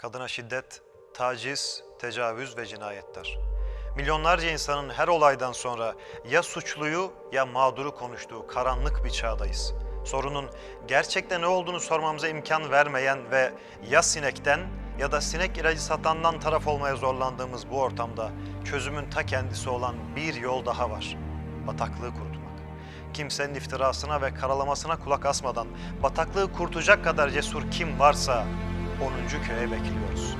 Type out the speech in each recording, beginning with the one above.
Kadına şiddet, taciz, tecavüz ve cinayetler. Milyonlarca insanın her olaydan sonra ya suçluyu ya mağduru konuştuğu karanlık bir çağdayız. Sorunun gerçekte ne olduğunu sormamıza imkan vermeyen ve ya sinekten ya da sinek ilacı satandan taraf olmaya zorlandığımız bu ortamda çözümün ta kendisi olan bir yol daha var. Bataklığı kurutmak. Kimsenin iftirasına ve karalamasına kulak asmadan bataklığı kurtacak kadar cesur kim varsa 10. köye bekliyoruz.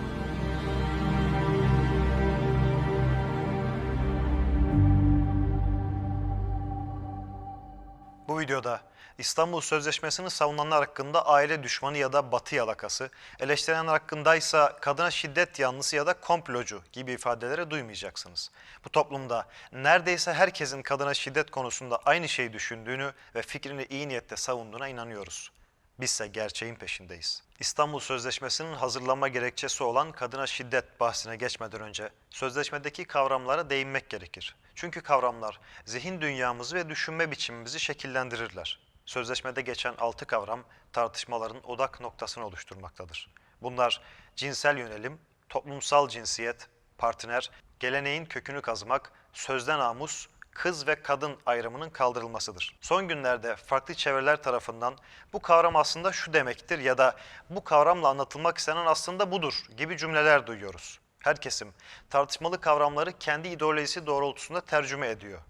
Bu videoda İstanbul Sözleşmesi'ni savunanlar hakkında aile düşmanı ya da batı yalakası, eleştirenler hakkındaysa kadına şiddet yanlısı ya da komplocu gibi ifadeleri duymayacaksınız. Bu toplumda neredeyse herkesin kadına şiddet konusunda aynı şeyi düşündüğünü ve fikrini iyi niyetle savunduğuna inanıyoruz. Bizse gerçeğin peşindeyiz. İstanbul Sözleşmesi'nin hazırlanma gerekçesi olan kadına şiddet bahsine geçmeden önce sözleşmedeki kavramlara değinmek gerekir. Çünkü kavramlar zihin dünyamızı ve düşünme biçimimizi şekillendirirler. Sözleşmede geçen altı kavram tartışmaların odak noktasını oluşturmaktadır. Bunlar cinsel yönelim, toplumsal cinsiyet, partner, geleneğin kökünü kazımak, sözde namus, kız ve kadın ayrımının kaldırılmasıdır. Son günlerde farklı çevreler tarafından bu kavram aslında şu demektir ya da bu kavramla anlatılmak istenen aslında budur gibi cümleler duyuyoruz. Her kesim tartışmalı kavramları kendi ideolojisi doğrultusunda tercüme ediyor.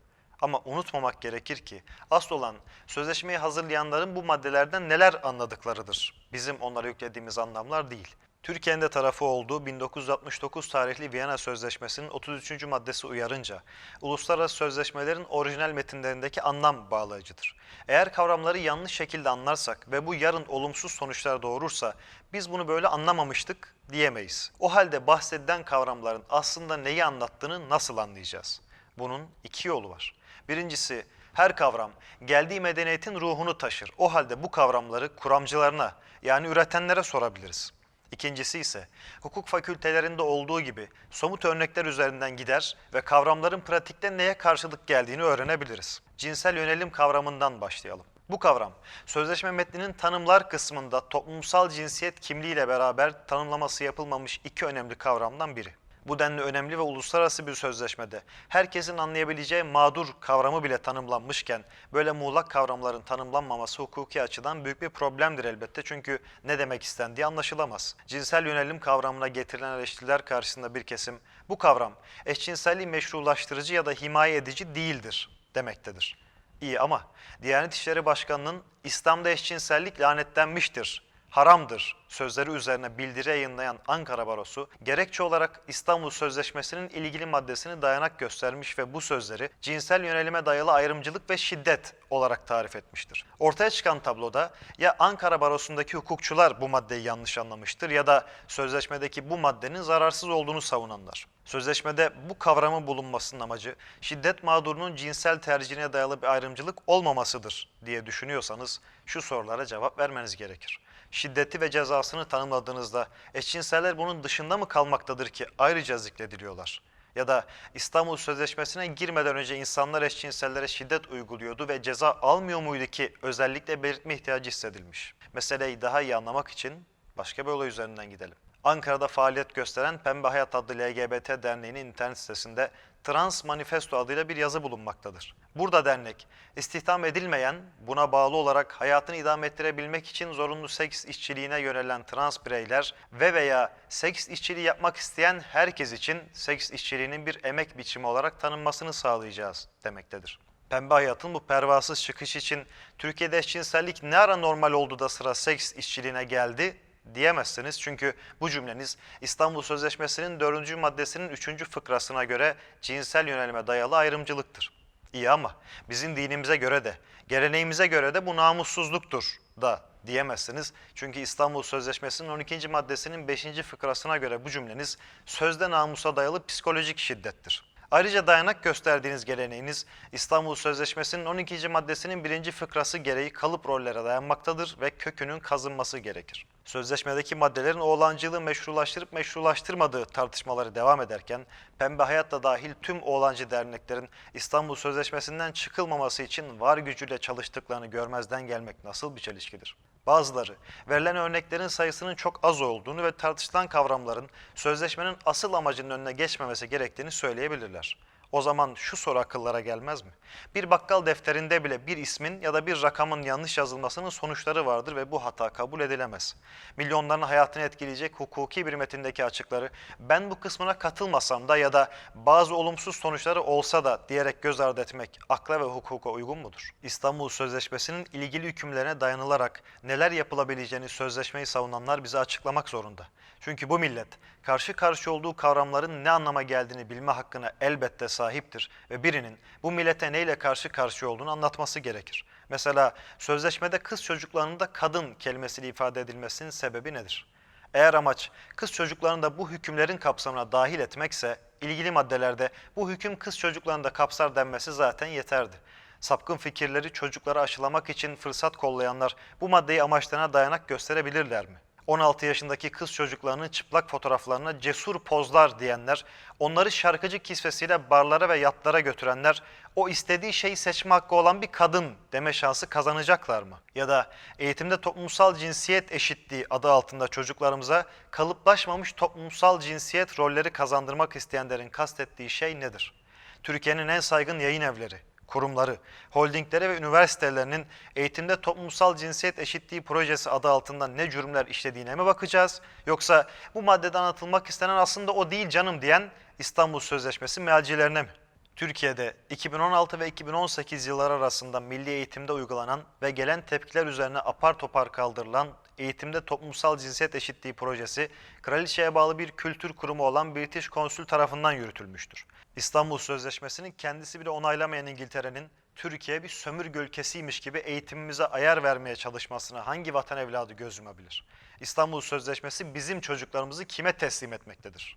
Ama unutmamak gerekir ki asıl olan sözleşmeyi hazırlayanların bu maddelerden neler anladıklarıdır. Bizim onlara yüklediğimiz anlamlar değil. Türkiye'nin de tarafı olduğu 1969 tarihli Viyana Sözleşmesi'nin 33. maddesi uyarınca, uluslararası sözleşmelerin orijinal metinlerindeki anlam bağlayıcıdır. Eğer kavramları yanlış şekilde anlarsak ve bu yarın olumsuz sonuçlar doğurursa biz bunu böyle anlamamıştık diyemeyiz. O halde bahsedilen kavramların aslında neyi anlattığını nasıl anlayacağız? Bunun iki yolu var. Birincisi her kavram geldiği medeniyetin ruhunu taşır. O halde bu kavramları kuramcılarına yani üretenlere sorabiliriz. İkincisi ise hukuk fakültelerinde olduğu gibi somut örnekler üzerinden gider ve kavramların pratikte neye karşılık geldiğini öğrenebiliriz. Cinsel yönelim kavramından başlayalım. Bu kavram, sözleşme metninin tanımlar kısmında toplumsal cinsiyet kimliğiyle beraber tanımlaması yapılmamış iki önemli kavramdan biri. Bu denli önemli ve uluslararası bir sözleşmede herkesin anlayabileceği mağdur kavramı bile tanımlanmışken böyle muğlak kavramların tanımlanmaması hukuki açıdan büyük bir problemdir elbette çünkü ne demek istendiği anlaşılamaz. Cinsel yönelim kavramına getirilen eleştiriler karşısında bir kesim bu kavram eşcinselliği meşrulaştırıcı ya da himaye edici değildir demektedir. İyi ama Diyanet İşleri Başkanı'nın İslam'da eşcinsellik lanetlenmiştir haramdır sözleri üzerine bildiri yayınlayan Ankara Barosu, gerekçe olarak İstanbul Sözleşmesi'nin ilgili maddesini dayanak göstermiş ve bu sözleri cinsel yönelime dayalı ayrımcılık ve şiddet olarak tarif etmiştir. Ortaya çıkan tabloda ya Ankara Barosu'ndaki hukukçular bu maddeyi yanlış anlamıştır ya da sözleşmedeki bu maddenin zararsız olduğunu savunanlar. Sözleşmede bu kavramın bulunmasının amacı şiddet mağdurunun cinsel tercihine dayalı bir ayrımcılık olmamasıdır diye düşünüyorsanız şu sorulara cevap vermeniz gerekir şiddeti ve cezasını tanımladığınızda eşcinseller bunun dışında mı kalmaktadır ki ayrıca zikrediliyorlar? Ya da İstanbul Sözleşmesi'ne girmeden önce insanlar eşcinsellere şiddet uyguluyordu ve ceza almıyor muydu ki özellikle belirtme ihtiyacı hissedilmiş? Meseleyi daha iyi anlamak için başka bir olay üzerinden gidelim. Ankara'da faaliyet gösteren Pembe Hayat adlı LGBT derneğinin internet sitesinde Trans Manifesto adıyla bir yazı bulunmaktadır. Burada dernek, istihdam edilmeyen, buna bağlı olarak hayatını idame ettirebilmek için zorunlu seks işçiliğine yönelen trans bireyler ve veya seks işçiliği yapmak isteyen herkes için seks işçiliğinin bir emek biçimi olarak tanınmasını sağlayacağız demektedir. Pembe Hayat'ın bu pervasız çıkış için Türkiye'de eşcinsellik ne ara normal oldu da sıra seks işçiliğine geldi diyemezsiniz. Çünkü bu cümleniz İstanbul Sözleşmesi'nin 4. maddesinin 3. fıkrasına göre cinsel yönelime dayalı ayrımcılıktır. İyi ama bizim dinimize göre de, geleneğimize göre de bu namussuzluktur da diyemezsiniz. Çünkü İstanbul Sözleşmesi'nin 12. maddesinin 5. fıkrasına göre bu cümleniz sözde namusa dayalı psikolojik şiddettir. Ayrıca dayanak gösterdiğiniz geleneğiniz İstanbul Sözleşmesi'nin 12. maddesinin 1. fıkrası gereği kalıp rollere dayanmaktadır ve kökünün kazınması gerekir. Sözleşmedeki maddelerin oğlancılığı meşrulaştırıp meşrulaştırmadığı tartışmaları devam ederken Pembe Hayat da dahil tüm oğlancı derneklerin İstanbul Sözleşmesi'nden çıkılmaması için var gücüyle çalıştıklarını görmezden gelmek nasıl bir çelişkidir? Bazıları verilen örneklerin sayısının çok az olduğunu ve tartışılan kavramların sözleşmenin asıl amacının önüne geçmemesi gerektiğini söyleyebilirler. O zaman şu soru akıllara gelmez mi? Bir bakkal defterinde bile bir ismin ya da bir rakamın yanlış yazılmasının sonuçları vardır ve bu hata kabul edilemez. Milyonların hayatını etkileyecek hukuki bir metindeki açıkları ben bu kısmına katılmasam da ya da bazı olumsuz sonuçları olsa da diyerek göz ardı etmek akla ve hukuka uygun mudur? İstanbul Sözleşmesi'nin ilgili hükümlerine dayanılarak neler yapılabileceğini sözleşmeyi savunanlar bize açıklamak zorunda. Çünkü bu millet karşı karşı olduğu kavramların ne anlama geldiğini bilme hakkına elbette sahiptir ve birinin bu millete neyle karşı karşıya olduğunu anlatması gerekir. Mesela sözleşmede kız çocuklarının da kadın kelimesiyle ifade edilmesinin sebebi nedir? Eğer amaç kız çocuklarını da bu hükümlerin kapsamına dahil etmekse ilgili maddelerde bu hüküm kız çocuklarını da kapsar denmesi zaten yeterdi. Sapkın fikirleri çocuklara aşılamak için fırsat kollayanlar bu maddeyi amaçlarına dayanak gösterebilirler mi? 16 yaşındaki kız çocuklarının çıplak fotoğraflarına cesur pozlar diyenler, onları şarkıcı kisvesiyle barlara ve yatlara götürenler, o istediği şeyi seçme hakkı olan bir kadın deme şansı kazanacaklar mı? Ya da eğitimde toplumsal cinsiyet eşitliği adı altında çocuklarımıza kalıplaşmamış toplumsal cinsiyet rolleri kazandırmak isteyenlerin kastettiği şey nedir? Türkiye'nin en saygın yayın evleri, kurumları, holdingleri ve üniversitelerinin eğitimde toplumsal cinsiyet eşitliği projesi adı altında ne cürümler işlediğine mi bakacağız? Yoksa bu maddede anlatılmak istenen aslında o değil canım diyen İstanbul Sözleşmesi mealcilerine mi? Türkiye'de 2016 ve 2018 yılları arasında milli eğitimde uygulanan ve gelen tepkiler üzerine apar topar kaldırılan eğitimde toplumsal cinsiyet eşitliği projesi, kraliçeye bağlı bir kültür kurumu olan British Council tarafından yürütülmüştür. İstanbul Sözleşmesi'nin kendisi bile onaylamayan İngiltere'nin Türkiye bir sömürge ülkesiymiş gibi eğitimimize ayar vermeye çalışmasına hangi vatan evladı göz yumabilir? İstanbul Sözleşmesi bizim çocuklarımızı kime teslim etmektedir?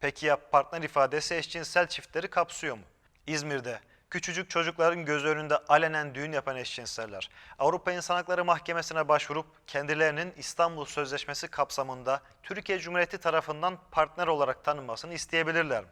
Peki ya partner ifadesi eşcinsel çiftleri kapsıyor mu? İzmir'de küçücük çocukların göz önünde alenen düğün yapan eşcinseller Avrupa İnsan Hakları Mahkemesi'ne başvurup kendilerinin İstanbul Sözleşmesi kapsamında Türkiye Cumhuriyeti tarafından partner olarak tanınmasını isteyebilirler?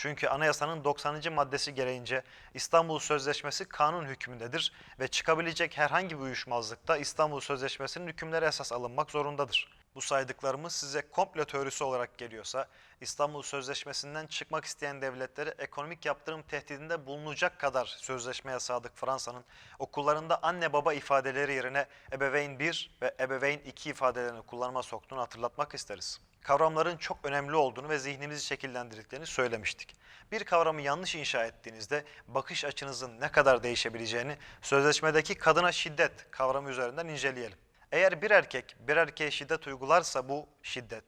Çünkü anayasanın 90. maddesi gereğince İstanbul Sözleşmesi kanun hükmündedir ve çıkabilecek herhangi bir uyuşmazlıkta İstanbul Sözleşmesi'nin hükümleri esas alınmak zorundadır. Bu saydıklarımız size komplo teorisi olarak geliyorsa İstanbul Sözleşmesi'nden çıkmak isteyen devletlere ekonomik yaptırım tehdidinde bulunacak kadar sözleşmeye sadık Fransa'nın okullarında anne baba ifadeleri yerine ebeveyn 1 ve ebeveyn 2 ifadelerini kullanma soktuğunu hatırlatmak isteriz. Kavramların çok önemli olduğunu ve zihnimizi şekillendirdiklerini söylemiştik. Bir kavramı yanlış inşa ettiğinizde bakış açınızın ne kadar değişebileceğini sözleşmedeki kadına şiddet kavramı üzerinden inceleyelim. Eğer bir erkek bir erkeğe şiddet uygularsa bu şiddet.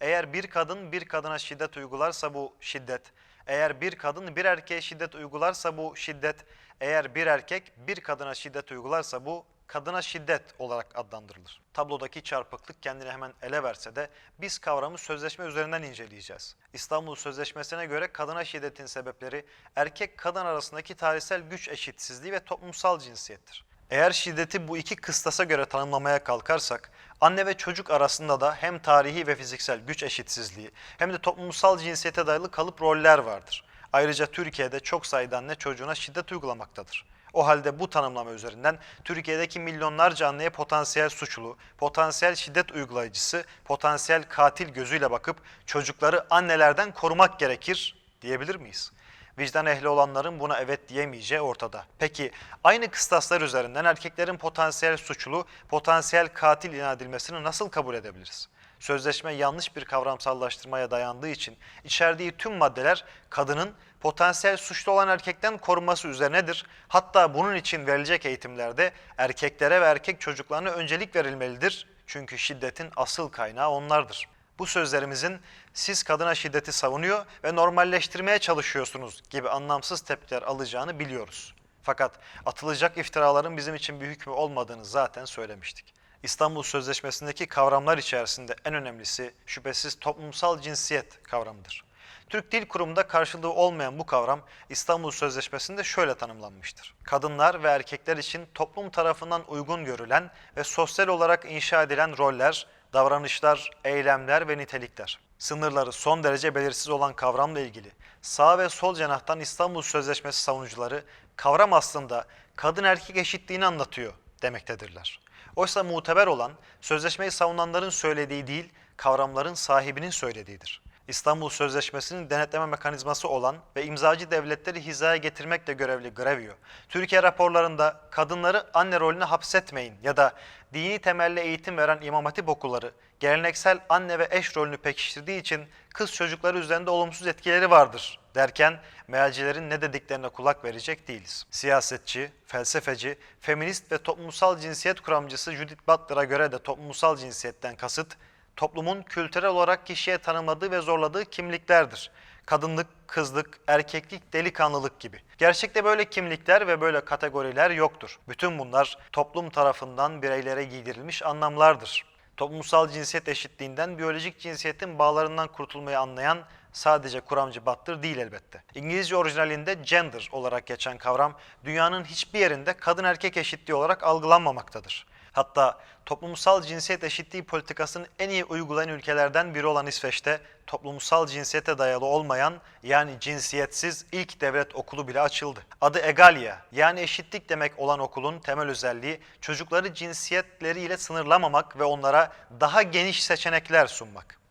Eğer bir kadın bir kadına şiddet uygularsa bu şiddet. Eğer bir kadın bir erkeğe şiddet uygularsa bu şiddet. Eğer bir erkek bir kadına şiddet uygularsa bu kadına şiddet olarak adlandırılır. Tablodaki çarpıklık kendini hemen ele verse de biz kavramı sözleşme üzerinden inceleyeceğiz. İstanbul Sözleşmesi'ne göre kadına şiddetin sebepleri erkek kadın arasındaki tarihsel güç eşitsizliği ve toplumsal cinsiyettir. Eğer şiddeti bu iki kıstasa göre tanımlamaya kalkarsak, anne ve çocuk arasında da hem tarihi ve fiziksel güç eşitsizliği hem de toplumsal cinsiyete dayalı kalıp roller vardır. Ayrıca Türkiye'de çok sayıda anne çocuğuna şiddet uygulamaktadır. O halde bu tanımlama üzerinden Türkiye'deki milyonlarca anneye potansiyel suçlu, potansiyel şiddet uygulayıcısı, potansiyel katil gözüyle bakıp çocukları annelerden korumak gerekir diyebilir miyiz? Vicdan ehli olanların buna evet diyemeyeceği ortada. Peki aynı kıstaslar üzerinden erkeklerin potansiyel suçlu, potansiyel katil ilan edilmesini nasıl kabul edebiliriz? Sözleşme yanlış bir kavramsallaştırmaya dayandığı için içerdiği tüm maddeler kadının potansiyel suçlu olan erkekten korunması üzerinedir. Hatta bunun için verilecek eğitimlerde erkeklere ve erkek çocuklarına öncelik verilmelidir. Çünkü şiddetin asıl kaynağı onlardır. Bu sözlerimizin siz kadına şiddeti savunuyor ve normalleştirmeye çalışıyorsunuz gibi anlamsız tepkiler alacağını biliyoruz. Fakat atılacak iftiraların bizim için bir hükmü olmadığını zaten söylemiştik. İstanbul Sözleşmesi'ndeki kavramlar içerisinde en önemlisi şüphesiz toplumsal cinsiyet kavramıdır. Türk Dil Kurumu'nda karşılığı olmayan bu kavram İstanbul Sözleşmesi'nde şöyle tanımlanmıştır. Kadınlar ve erkekler için toplum tarafından uygun görülen ve sosyal olarak inşa edilen roller, davranışlar, eylemler ve nitelikler. Sınırları son derece belirsiz olan kavramla ilgili sağ ve sol cenahtan İstanbul Sözleşmesi savunucuları kavram aslında kadın erkek eşitliğini anlatıyor demektedirler. Oysa muteber olan sözleşmeyi savunanların söylediği değil, kavramların sahibinin söylediğidir. İstanbul Sözleşmesi'nin denetleme mekanizması olan ve imzacı devletleri hizaya getirmekle görevli Grevio, Türkiye raporlarında kadınları anne rolüne hapsetmeyin ya da dini temelli eğitim veren İmam Hatip okulları geleneksel anne ve eş rolünü pekiştirdiği için kız çocukları üzerinde olumsuz etkileri vardır derken mealcilerin ne dediklerine kulak verecek değiliz. Siyasetçi, felsefeci, feminist ve toplumsal cinsiyet kuramcısı Judith Butler'a göre de toplumsal cinsiyetten kasıt toplumun kültürel olarak kişiye tanımladığı ve zorladığı kimliklerdir. Kadınlık, kızlık, erkeklik, delikanlılık gibi. Gerçekte böyle kimlikler ve böyle kategoriler yoktur. Bütün bunlar toplum tarafından bireylere giydirilmiş anlamlardır. Toplumsal cinsiyet eşitliğinden biyolojik cinsiyetin bağlarından kurtulmayı anlayan sadece kuramcı Butler değil elbette. İngilizce orijinalinde gender olarak geçen kavram dünyanın hiçbir yerinde kadın erkek eşitliği olarak algılanmamaktadır. Hatta toplumsal cinsiyet eşitliği politikasını en iyi uygulayan ülkelerden biri olan İsveç'te toplumsal cinsiyete dayalı olmayan yani cinsiyetsiz ilk devlet okulu bile açıldı. Adı Egalia yani eşitlik demek olan okulun temel özelliği çocukları cinsiyetleriyle sınırlamamak ve onlara daha geniş seçenekler sunmak.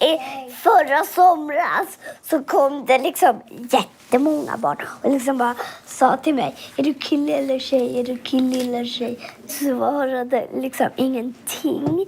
I förra somras så kom det liksom jättemånga barn och liksom bara sa till mig, är du kille eller tjej? Är du kille eller tjej? Svarade liksom ingenting.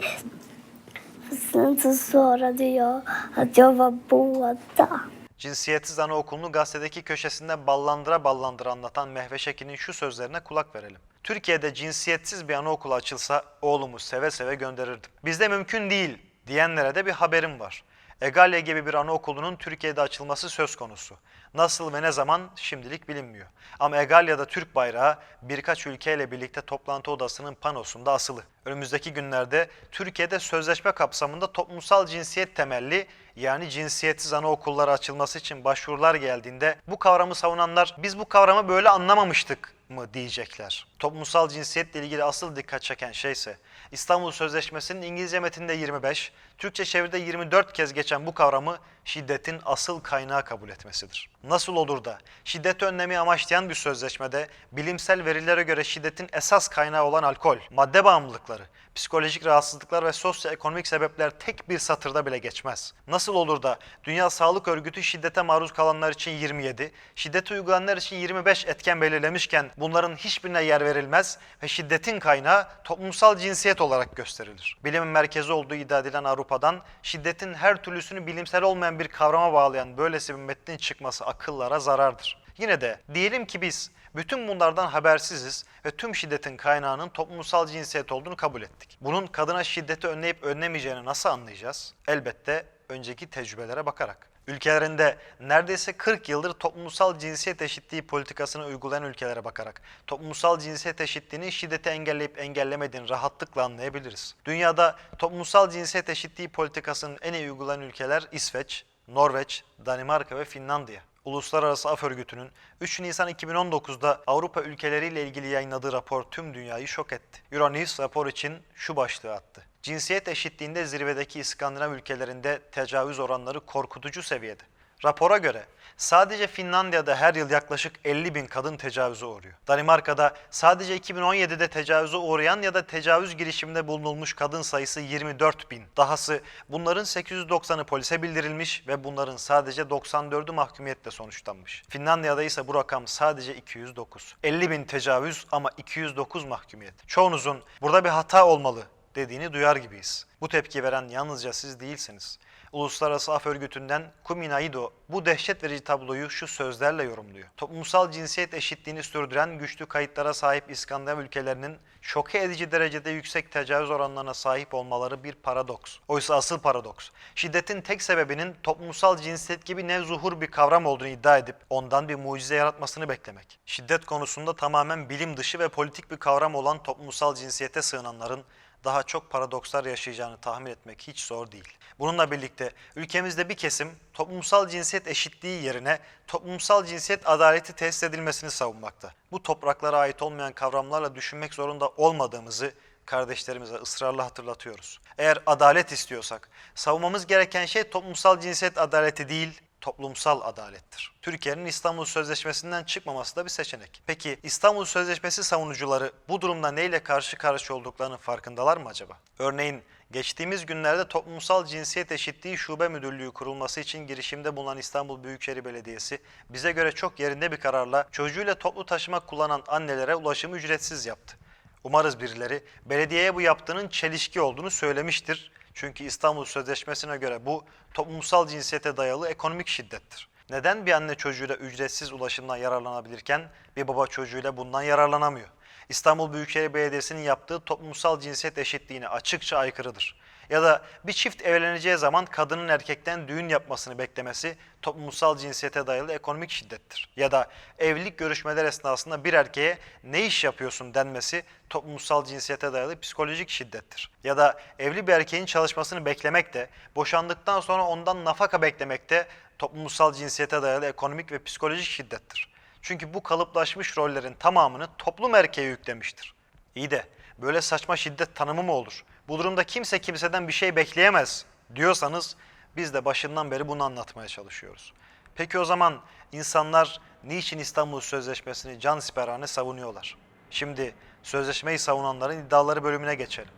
Sen så svarade jag att jag var båda. Cinsiyetsiz anaokulunu gazetedeki köşesinde ballandıra ballandıra anlatan Mehve Şekin'in şu sözlerine kulak verelim. Türkiye'de cinsiyetsiz bir anaokulu açılsa oğlumu seve seve gönderirdim. Bizde mümkün değil diyenlere de bir haberim var. Egalya gibi bir anaokulunun Türkiye'de açılması söz konusu. Nasıl ve ne zaman şimdilik bilinmiyor. Ama Egalya'da Türk bayrağı birkaç ülkeyle birlikte toplantı odasının panosunda asılı. Önümüzdeki günlerde Türkiye'de sözleşme kapsamında toplumsal cinsiyet temelli yani cinsiyetsiz anaokulları açılması için başvurular geldiğinde bu kavramı savunanlar biz bu kavramı böyle anlamamıştık mı diyecekler. Toplumsal cinsiyetle ilgili asıl dikkat çeken şey ise İstanbul Sözleşmesi'nin İngilizce metinde 25, Türkçe çeviride 24 kez geçen bu kavramı şiddetin asıl kaynağı kabul etmesidir. Nasıl olur da şiddet önlemi amaçlayan bir sözleşmede bilimsel verilere göre şiddetin esas kaynağı olan alkol, madde bağımlılıkları, psikolojik rahatsızlıklar ve sosyoekonomik sebepler tek bir satırda bile geçmez. Nasıl olur da Dünya Sağlık Örgütü şiddete maruz kalanlar için 27, şiddeti uygulayanlar için 25 etken belirlemişken bunların hiçbirine yer verilmez ve şiddetin kaynağı toplumsal cinsiyet olarak gösterilir. Bilimin merkezi olduğu iddia edilen Avrupa'dan şiddetin her türlüsünü bilimsel olmayan bir kavrama bağlayan böylesi bir metnin çıkması akıllara zarardır. Yine de diyelim ki biz bütün bunlardan habersiziz ve tüm şiddetin kaynağının toplumsal cinsiyet olduğunu kabul ettik. Bunun kadına şiddeti önleyip önlemeyeceğini nasıl anlayacağız? Elbette önceki tecrübelere bakarak. Ülkelerinde neredeyse 40 yıldır toplumsal cinsiyet eşitliği politikasını uygulayan ülkelere bakarak toplumsal cinsiyet eşitliğinin şiddeti engelleyip engellemediğini rahatlıkla anlayabiliriz. Dünyada toplumsal cinsiyet eşitliği politikasının en iyi uygulayan ülkeler İsveç, Norveç, Danimarka ve Finlandiya. Uluslararası Af Örgütü'nün 3 Nisan 2019'da Avrupa ülkeleriyle ilgili yayınladığı rapor tüm dünyayı şok etti. Euronews rapor için şu başlığı attı. Cinsiyet eşitliğinde zirvedeki İskandinav ülkelerinde tecavüz oranları korkutucu seviyede. Rapora göre sadece Finlandiya'da her yıl yaklaşık 50 bin kadın tecavüze uğruyor. Danimarka'da sadece 2017'de tecavüze uğrayan ya da tecavüz girişiminde bulunulmuş kadın sayısı 24 bin. Dahası bunların 890'ı polise bildirilmiş ve bunların sadece 94'ü mahkumiyetle sonuçlanmış. Finlandiya'da ise bu rakam sadece 209. 50 bin tecavüz ama 209 mahkumiyet. Çoğunuzun burada bir hata olmalı dediğini duyar gibiyiz. Bu tepki veren yalnızca siz değilsiniz. Uluslararası Af Örgütü'nden Kumi Naido bu dehşet verici tabloyu şu sözlerle yorumluyor. Toplumsal cinsiyet eşitliğini sürdüren güçlü kayıtlara sahip İskandinav ülkelerinin şoke edici derecede yüksek tecavüz oranlarına sahip olmaları bir paradoks. Oysa asıl paradoks, şiddetin tek sebebinin toplumsal cinsiyet gibi nevzuhur bir kavram olduğunu iddia edip ondan bir mucize yaratmasını beklemek. Şiddet konusunda tamamen bilim dışı ve politik bir kavram olan toplumsal cinsiyete sığınanların daha çok paradokslar yaşayacağını tahmin etmek hiç zor değil. Bununla birlikte ülkemizde bir kesim toplumsal cinsiyet eşitliği yerine toplumsal cinsiyet adaleti tesis edilmesini savunmakta. Bu topraklara ait olmayan kavramlarla düşünmek zorunda olmadığımızı kardeşlerimize ısrarla hatırlatıyoruz. Eğer adalet istiyorsak savunmamız gereken şey toplumsal cinsiyet adaleti değil, toplumsal adalettir. Türkiye'nin İstanbul Sözleşmesi'nden çıkmaması da bir seçenek. Peki İstanbul Sözleşmesi savunucuları bu durumda neyle karşı karşıya olduklarının farkındalar mı acaba? Örneğin geçtiğimiz günlerde Toplumsal Cinsiyet Eşitliği Şube Müdürlüğü kurulması için girişimde bulunan İstanbul Büyükşehir Belediyesi bize göre çok yerinde bir kararla çocuğuyla toplu taşıma kullanan annelere ulaşımı ücretsiz yaptı. Umarız birileri belediyeye bu yaptığının çelişki olduğunu söylemiştir. Çünkü İstanbul Sözleşmesi'ne göre bu toplumsal cinsiyete dayalı ekonomik şiddettir. Neden bir anne çocuğuyla ücretsiz ulaşımdan yararlanabilirken bir baba çocuğuyla bundan yararlanamıyor? İstanbul Büyükşehir Belediyesi'nin yaptığı toplumsal cinsiyet eşitliğine açıkça aykırıdır. Ya da bir çift evleneceği zaman kadının erkekten düğün yapmasını beklemesi toplumsal cinsiyete dayalı ekonomik şiddettir. Ya da evlilik görüşmeler esnasında bir erkeğe ne iş yapıyorsun denmesi toplumsal cinsiyete dayalı psikolojik şiddettir. Ya da evli bir erkeğin çalışmasını beklemek de, boşandıktan sonra ondan nafaka beklemek de toplumsal cinsiyete dayalı ekonomik ve psikolojik şiddettir. Çünkü bu kalıplaşmış rollerin tamamını toplum erkeğe yüklemiştir. İyi de böyle saçma şiddet tanımı mı olur? Bu durumda kimse kimseden bir şey bekleyemez diyorsanız biz de başından beri bunu anlatmaya çalışıyoruz. Peki o zaman insanlar niçin İstanbul Sözleşmesi'ni can siperhane savunuyorlar? Şimdi sözleşmeyi savunanların iddiaları bölümüne geçelim.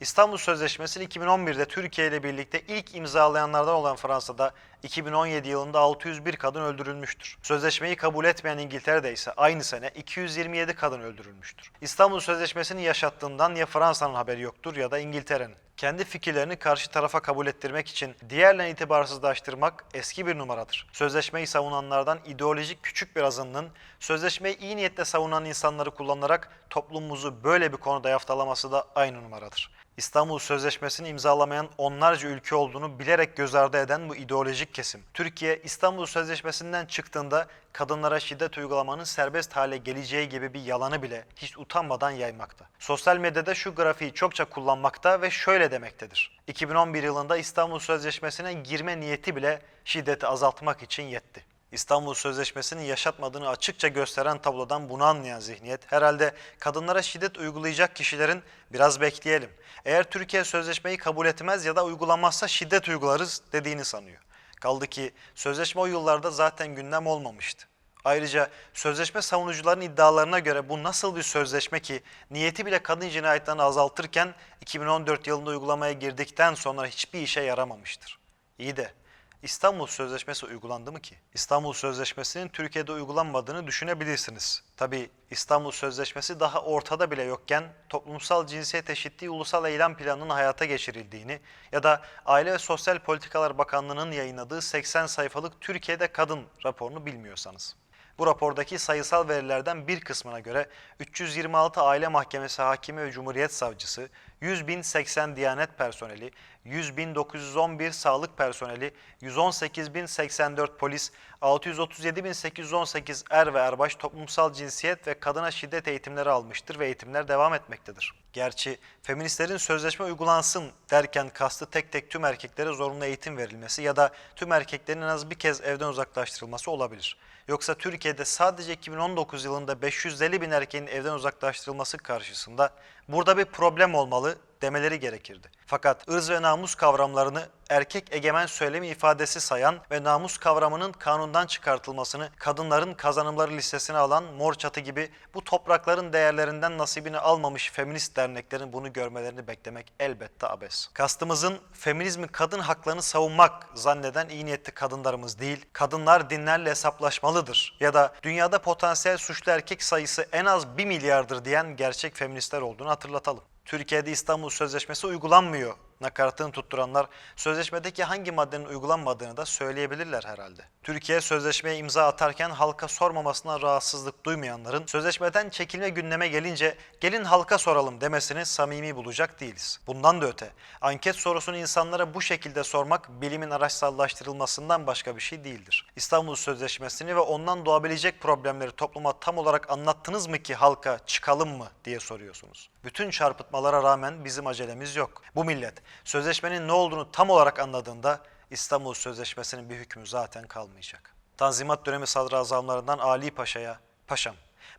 İstanbul Sözleşmesi'ni 2011'de Türkiye ile birlikte ilk imzalayanlardan olan Fransa'da 2017 yılında 601 kadın öldürülmüştür. Sözleşmeyi kabul etmeyen İngiltere'de ise aynı sene 227 kadın öldürülmüştür. İstanbul Sözleşmesi'ni yaşattığından ya Fransa'nın haberi yoktur ya da İngiltere'nin. Kendi fikirlerini karşı tarafa kabul ettirmek için diğerlerini itibarsızlaştırmak eski bir numaradır. Sözleşmeyi savunanlardan ideolojik küçük bir azınlığın sözleşmeyi iyi niyetle savunan insanları kullanarak toplumumuzu böyle bir konuda yaftalaması da aynı numaradır. İstanbul Sözleşmesi'ni imzalamayan onlarca ülke olduğunu bilerek göz ardı eden bu ideolojik kesim. Türkiye İstanbul Sözleşmesi'nden çıktığında kadınlara şiddet uygulamanın serbest hale geleceği gibi bir yalanı bile hiç utanmadan yaymakta. Sosyal medyada şu grafiği çokça kullanmakta ve şöyle demektedir. 2011 yılında İstanbul Sözleşmesi'ne girme niyeti bile şiddeti azaltmak için yetti. İstanbul Sözleşmesi'ni yaşatmadığını açıkça gösteren tablodan bunu anlayan zihniyet herhalde kadınlara şiddet uygulayacak kişilerin biraz bekleyelim. Eğer Türkiye sözleşmeyi kabul etmez ya da uygulamazsa şiddet uygularız dediğini sanıyor. Kaldı ki sözleşme o yıllarda zaten gündem olmamıştı. Ayrıca sözleşme savunucuların iddialarına göre bu nasıl bir sözleşme ki niyeti bile kadın cinayetlerini azaltırken 2014 yılında uygulamaya girdikten sonra hiçbir işe yaramamıştır. İyi de İstanbul Sözleşmesi uygulandı mı ki? İstanbul Sözleşmesi'nin Türkiye'de uygulanmadığını düşünebilirsiniz. Tabi İstanbul Sözleşmesi daha ortada bile yokken toplumsal cinsiyet eşitliği ulusal eylem planının hayata geçirildiğini ya da Aile ve Sosyal Politikalar Bakanlığı'nın yayınladığı 80 sayfalık Türkiye'de Kadın raporunu bilmiyorsanız. Bu rapordaki sayısal verilerden bir kısmına göre 326 aile mahkemesi hakimi ve cumhuriyet savcısı, 100.080 diyanet personeli, 100.911 sağlık personeli, 118.084 polis, 637.818 er ve erbaş toplumsal cinsiyet ve kadına şiddet eğitimleri almıştır ve eğitimler devam etmektedir. Gerçi feministlerin sözleşme uygulansın derken kastı tek tek tüm erkeklere zorunlu eğitim verilmesi ya da tüm erkeklerin en az bir kez evden uzaklaştırılması olabilir. Yoksa Türkiye'de sadece 2019 yılında 550 bin erkeğin evden uzaklaştırılması karşısında burada bir problem olmalı demeleri gerekirdi. Fakat ırz ve namus kavramlarını erkek egemen söylemi ifadesi sayan ve namus kavramının kanundan çıkartılmasını kadınların kazanımları listesine alan Mor Çatı gibi bu toprakların değerlerinden nasibini almamış feminist derneklerin bunu görmelerini beklemek elbette abes. Kastımızın feminizmin kadın haklarını savunmak zanneden iyi niyetli kadınlarımız değil, kadınlar dinlerle hesaplaşmalıdır ya da dünyada potansiyel suçlu erkek sayısı en az 1 milyardır diyen gerçek feministler olduğunu hatırlatalım. Türkiye'de İstanbul Sözleşmesi uygulanmıyor nakaratını tutturanlar sözleşmedeki hangi maddenin uygulanmadığını da söyleyebilirler herhalde. Türkiye sözleşmeye imza atarken halka sormamasına rahatsızlık duymayanların sözleşmeden çekilme gündeme gelince gelin halka soralım demesini samimi bulacak değiliz. Bundan da öte anket sorusunu insanlara bu şekilde sormak bilimin araçsallaştırılmasından başka bir şey değildir. İstanbul Sözleşmesi'ni ve ondan doğabilecek problemleri topluma tam olarak anlattınız mı ki halka çıkalım mı diye soruyorsunuz. Bütün çarpıtmalara rağmen bizim acelemiz yok. Bu millet sözleşmenin ne olduğunu tam olarak anladığında İstanbul Sözleşmesi'nin bir hükmü zaten kalmayacak. Tanzimat dönemi sadrazamlarından Ali Paşa'ya, Paşam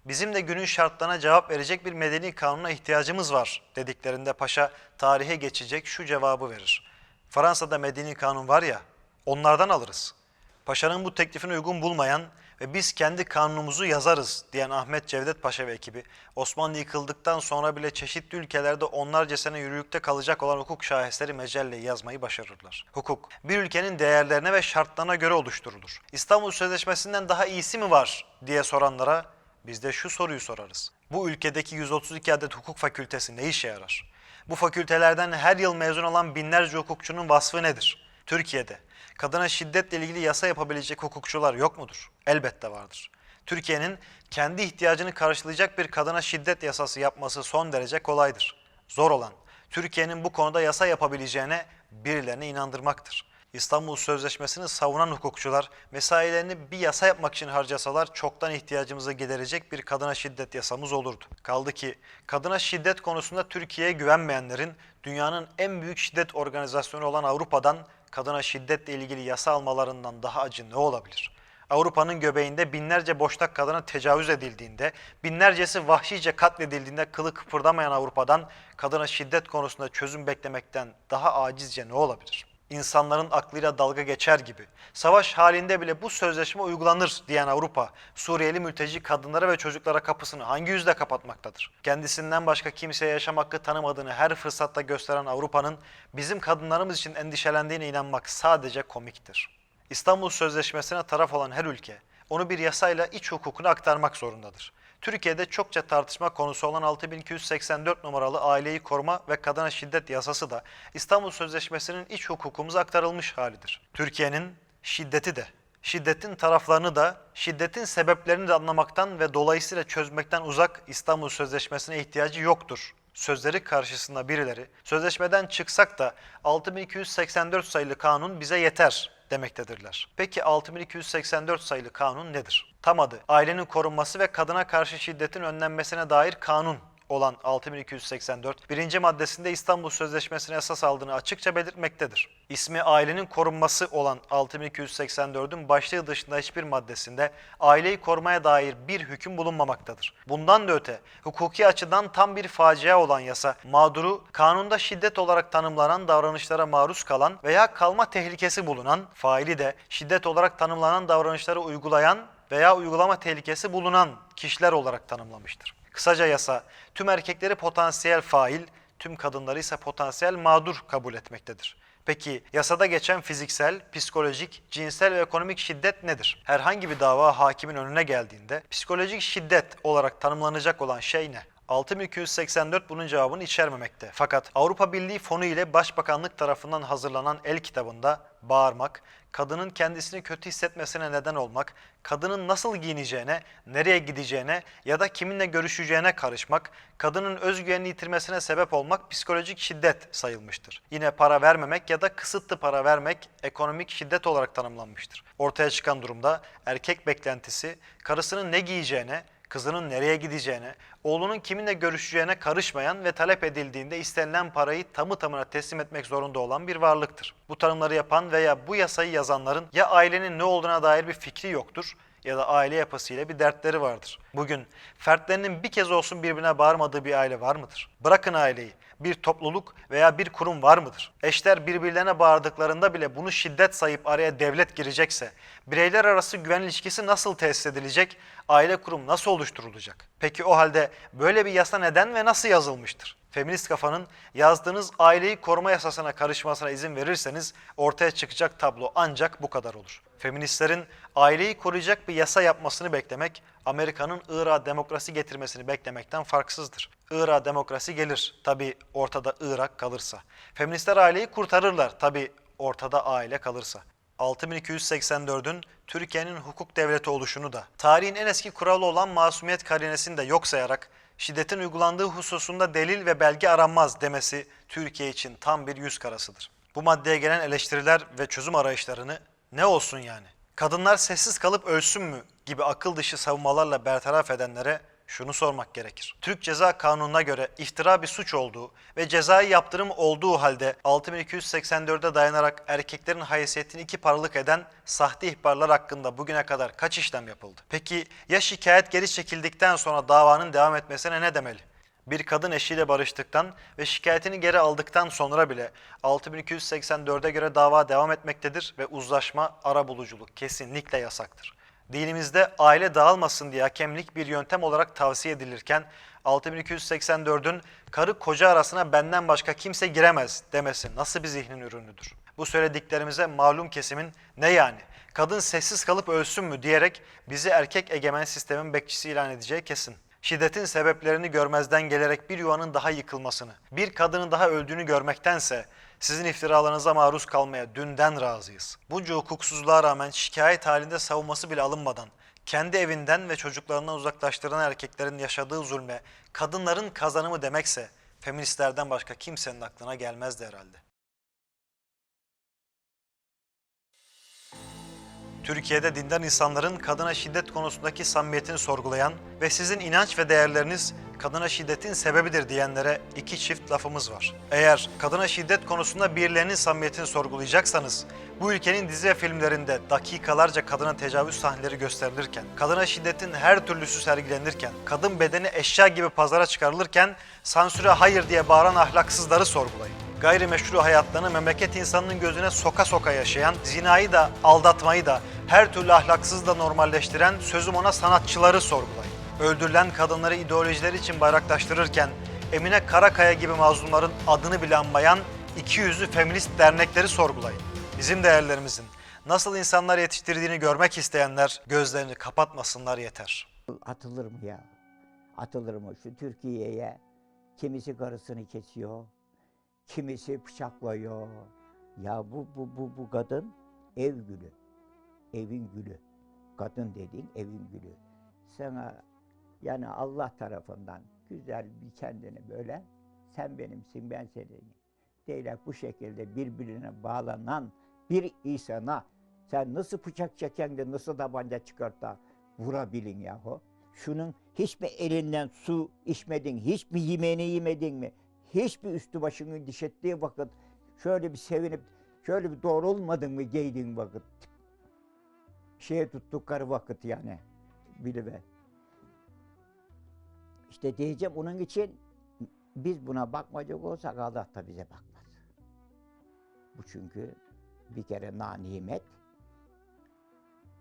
bizim de günün şartlarına cevap verecek bir medeni kanuna ihtiyacımız var dediklerinde paşa tarihe geçecek şu cevabı verir. Fransa'da medeni kanun var ya onlardan alırız. Paşa'nın bu teklifini uygun bulmayan ve biz kendi kanunumuzu yazarız diyen Ahmet Cevdet Paşa ve ekibi Osmanlı yıkıldıktan sonra bile çeşitli ülkelerde onlarca sene yürürlükte kalacak olan hukuk şaheseri mecelleyi yazmayı başarırlar. Hukuk bir ülkenin değerlerine ve şartlarına göre oluşturulur. İstanbul Sözleşmesi'nden daha iyisi mi var diye soranlara biz de şu soruyu sorarız. Bu ülkedeki 132 adet hukuk fakültesi ne işe yarar? Bu fakültelerden her yıl mezun olan binlerce hukukçunun vasfı nedir? Türkiye'de kadına şiddetle ilgili yasa yapabilecek hukukçular yok mudur? Elbette vardır. Türkiye'nin kendi ihtiyacını karşılayacak bir kadına şiddet yasası yapması son derece kolaydır. Zor olan Türkiye'nin bu konuda yasa yapabileceğine birilerini inandırmaktır. İstanbul Sözleşmesi'ni savunan hukukçular mesailerini bir yasa yapmak için harcasalar çoktan ihtiyacımızı giderecek bir kadına şiddet yasamız olurdu. Kaldı ki kadına şiddet konusunda Türkiye'ye güvenmeyenlerin dünyanın en büyük şiddet organizasyonu olan Avrupa'dan kadına şiddetle ilgili yasa almalarından daha acı ne olabilir? Avrupa'nın göbeğinde binlerce boşnak kadına tecavüz edildiğinde, binlercesi vahşice katledildiğinde kılı kıpırdamayan Avrupa'dan kadına şiddet konusunda çözüm beklemekten daha acizce ne olabilir? İnsanların aklıyla dalga geçer gibi, savaş halinde bile bu sözleşme uygulanır diyen Avrupa, Suriyeli mülteci kadınlara ve çocuklara kapısını hangi yüzle kapatmaktadır? Kendisinden başka kimseye yaşam hakkı tanımadığını her fırsatta gösteren Avrupa'nın bizim kadınlarımız için endişelendiğine inanmak sadece komiktir. İstanbul Sözleşmesi'ne taraf olan her ülke onu bir yasayla iç hukukuna aktarmak zorundadır. Türkiye'de çokça tartışma konusu olan 6284 numaralı Aileyi Koruma ve Kadına Şiddet Yasası da İstanbul Sözleşmesi'nin iç hukukumuz aktarılmış halidir. Türkiye'nin şiddeti de, şiddetin taraflarını da, şiddetin sebeplerini de anlamaktan ve dolayısıyla çözmekten uzak İstanbul Sözleşmesi'ne ihtiyacı yoktur sözleri karşısında birileri sözleşmeden çıksak da 6284 sayılı kanun bize yeter demektedirler. Peki 6284 sayılı kanun nedir? Tam adı ailenin korunması ve kadına karşı şiddetin önlenmesine dair kanun olan 6284 birinci maddesinde İstanbul Sözleşmesi'ne esas aldığını açıkça belirtmektedir. İsmi ailenin korunması olan 6284'ün başlığı dışında hiçbir maddesinde aileyi korumaya dair bir hüküm bulunmamaktadır. Bundan da öte hukuki açıdan tam bir facia olan yasa mağduru kanunda şiddet olarak tanımlanan davranışlara maruz kalan veya kalma tehlikesi bulunan faili de şiddet olarak tanımlanan davranışları uygulayan veya uygulama tehlikesi bulunan kişiler olarak tanımlamıştır. Kısaca yasa tüm erkekleri potansiyel fail, tüm kadınları ise potansiyel mağdur kabul etmektedir. Peki yasada geçen fiziksel, psikolojik, cinsel ve ekonomik şiddet nedir? Herhangi bir dava hakimin önüne geldiğinde psikolojik şiddet olarak tanımlanacak olan şey ne? 6284 bunun cevabını içermemekte. Fakat Avrupa Birliği fonu ile Başbakanlık tarafından hazırlanan el kitabında bağırmak, kadının kendisini kötü hissetmesine neden olmak, kadının nasıl giyineceğine, nereye gideceğine ya da kiminle görüşeceğine karışmak, kadının özgüvenini yitirmesine sebep olmak psikolojik şiddet sayılmıştır. Yine para vermemek ya da kısıtlı para vermek ekonomik şiddet olarak tanımlanmıştır. Ortaya çıkan durumda erkek beklentisi karısının ne giyeceğine, kızının nereye gideceğine, oğlunun kiminle görüşeceğine karışmayan ve talep edildiğinde istenilen parayı tamı tamına teslim etmek zorunda olan bir varlıktır. Bu tanımları yapan veya bu yasayı yazanların ya ailenin ne olduğuna dair bir fikri yoktur ya da aile yapısıyla bir dertleri vardır. Bugün fertlerinin bir kez olsun birbirine bağırmadığı bir aile var mıdır? Bırakın aileyi, bir topluluk veya bir kurum var mıdır? Eşler birbirlerine bağırdıklarında bile bunu şiddet sayıp araya devlet girecekse, bireyler arası güven ilişkisi nasıl tesis edilecek, aile kurum nasıl oluşturulacak? Peki o halde böyle bir yasa neden ve nasıl yazılmıştır? Feminist kafanın yazdığınız aileyi koruma yasasına karışmasına izin verirseniz ortaya çıkacak tablo ancak bu kadar olur. Feministlerin aileyi koruyacak bir yasa yapmasını beklemek, Amerika'nın Irak'a demokrasi getirmesini beklemekten farksızdır. Irak'a demokrasi gelir, tabi ortada Irak kalırsa. Feministler aileyi kurtarırlar, tabi ortada aile kalırsa. 6284'ün Türkiye'nin hukuk devleti oluşunu da, tarihin en eski kuralı olan masumiyet karinesini de yok sayarak şiddetin uygulandığı hususunda delil ve belge aranmaz demesi Türkiye için tam bir yüz karasıdır. Bu maddeye gelen eleştiriler ve çözüm arayışlarını ne olsun yani? Kadınlar sessiz kalıp ölsün mü gibi akıl dışı savunmalarla bertaraf edenlere şunu sormak gerekir. Türk Ceza Kanunu'na göre iftira bir suç olduğu ve cezai yaptırım olduğu halde 6284'e dayanarak erkeklerin haysiyetini iki paralık eden sahte ihbarlar hakkında bugüne kadar kaç işlem yapıldı? Peki ya şikayet geri çekildikten sonra davanın devam etmesine ne demeli? Bir kadın eşiyle barıştıktan ve şikayetini geri aldıktan sonra bile 6284'e göre dava devam etmektedir ve uzlaşma, arabuluculuk kesinlikle yasaktır. Dinimizde aile dağılmasın diye hakemlik bir yöntem olarak tavsiye edilirken 6284'ün karı koca arasına benden başka kimse giremez demesi nasıl bir zihnin ürünüdür? Bu söylediklerimize malum kesimin ne yani? Kadın sessiz kalıp ölsün mü diyerek bizi erkek egemen sistemin bekçisi ilan edeceği kesin. Şiddetin sebeplerini görmezden gelerek bir yuvanın daha yıkılmasını, bir kadının daha öldüğünü görmektense sizin iftiralarınıza maruz kalmaya dünden razıyız. Bunca hukuksuzluğa rağmen şikayet halinde savunması bile alınmadan kendi evinden ve çocuklarından uzaklaştıran erkeklerin yaşadığı zulme kadınların kazanımı demekse feministlerden başka kimsenin aklına gelmezdi herhalde. Türkiye'de dindar insanların kadına şiddet konusundaki samimiyetini sorgulayan ve sizin inanç ve değerleriniz kadına şiddetin sebebidir diyenlere iki çift lafımız var. Eğer kadına şiddet konusunda birilerinin samimiyetini sorgulayacaksanız, bu ülkenin dizi ve filmlerinde dakikalarca kadına tecavüz sahneleri gösterilirken, kadına şiddetin her türlüsü sergilenirken, kadın bedeni eşya gibi pazara çıkarılırken sansüre hayır diye bağıran ahlaksızları sorgulayın gayrimeşru hayatlarını memleket insanının gözüne soka soka yaşayan, zinayı da aldatmayı da her türlü ahlaksız da normalleştiren sözüm ona sanatçıları sorgulayın. Öldürülen kadınları ideolojiler için bayraklaştırırken Emine Karakaya gibi mazlumların adını bile anmayan iki yüzlü feminist dernekleri sorgulayın. Bizim değerlerimizin nasıl insanlar yetiştirdiğini görmek isteyenler gözlerini kapatmasınlar yeter. Atılır mı ya? Atılır mı? Şu Türkiye'ye kimisi karısını kesiyor, kimisi bıçaklıyor. Ya bu bu bu bu kadın ev gülü. Evin gülü. Kadın dediğin evin gülü. Sana yani Allah tarafından güzel bir kendini böyle sen benimsin ben senin. Değil bu şekilde birbirine bağlanan bir insana sen nasıl bıçak çeken de nasıl tabanca çıkart da vurabilin yahu. Şunun hiçbir elinden su içmedin, hiçbir yemeğini yemedin mi? Hiçbir üstü başını diş ettiği vakit şöyle bir sevinip şöyle bir doğru olmadın mı giydin vakit. Şeye tuttukları vakit yani. Biliver. İşte diyeceğim onun için biz buna bakmayacak olsak Allah da bize bakmaz. Bu çünkü bir kere na nimet.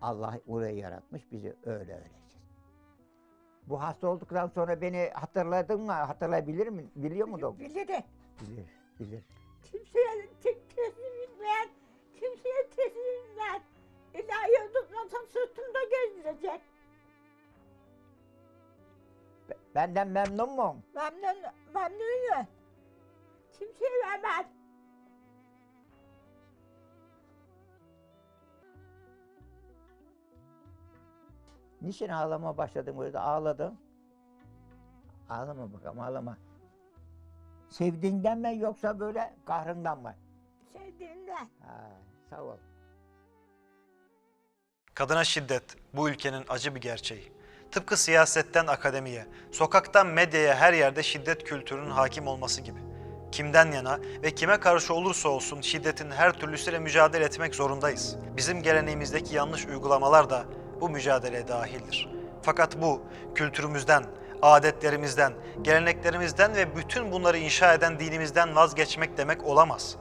Allah orayı yaratmış bizi öyle öğretecek. Bu hasta olduktan sonra beni hatırladın mı? Hatırlayabilir mi? Biliyor mu doktor? Bilir de Bilir, bilir. kimseye tek teslim bilmeyen, kimseye teslim bilmeyen. İlahi tutmasam sırtımda gezdirecek. Benden memnun mu? Memnun, memnunum. Kimseye vermez. Niçin ağlama başladın burada? Ağladın. Ağlama bakalım, ağlama. Sevdiğinden mi yoksa böyle kahrından mı? Sevdiğimden. Ha, sağ ol. Kadına şiddet bu ülkenin acı bir gerçeği. Tıpkı siyasetten akademiye, sokaktan medyaya her yerde şiddet kültürünün hakim olması gibi. Kimden yana ve kime karşı olursa olsun şiddetin her türlüsüyle mücadele etmek zorundayız. Bizim geleneğimizdeki yanlış uygulamalar da bu mücadeleye dahildir. Fakat bu kültürümüzden, adetlerimizden, geleneklerimizden ve bütün bunları inşa eden dinimizden vazgeçmek demek olamaz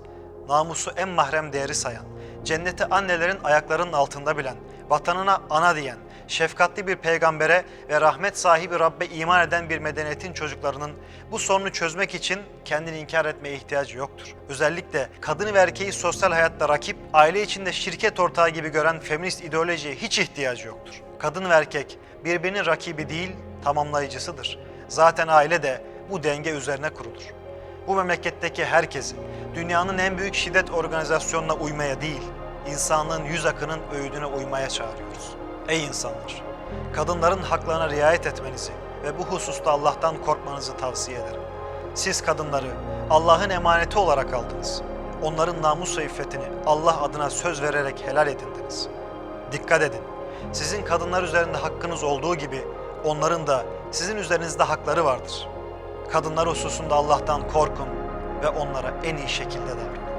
namusu en mahrem değeri sayan, cenneti annelerin ayaklarının altında bilen, vatanına ana diyen, şefkatli bir peygambere ve rahmet sahibi Rabbe iman eden bir medeniyetin çocuklarının bu sorunu çözmek için kendini inkar etmeye ihtiyacı yoktur. Özellikle kadını ve erkeği sosyal hayatta rakip, aile içinde şirket ortağı gibi gören feminist ideolojiye hiç ihtiyacı yoktur. Kadın ve erkek birbirinin rakibi değil, tamamlayıcısıdır. Zaten aile de bu denge üzerine kurulur bu memleketteki herkesi dünyanın en büyük şiddet organizasyonuna uymaya değil, insanlığın yüz akının öğüdüne uymaya çağırıyoruz. Ey insanlar! Kadınların haklarına riayet etmenizi ve bu hususta Allah'tan korkmanızı tavsiye ederim. Siz kadınları Allah'ın emaneti olarak aldınız. Onların namus ve iffetini Allah adına söz vererek helal edindiniz. Dikkat edin. Sizin kadınlar üzerinde hakkınız olduğu gibi onların da sizin üzerinizde hakları vardır. Kadınlar hususunda Allah'tan korkun ve onlara en iyi şekilde davranın.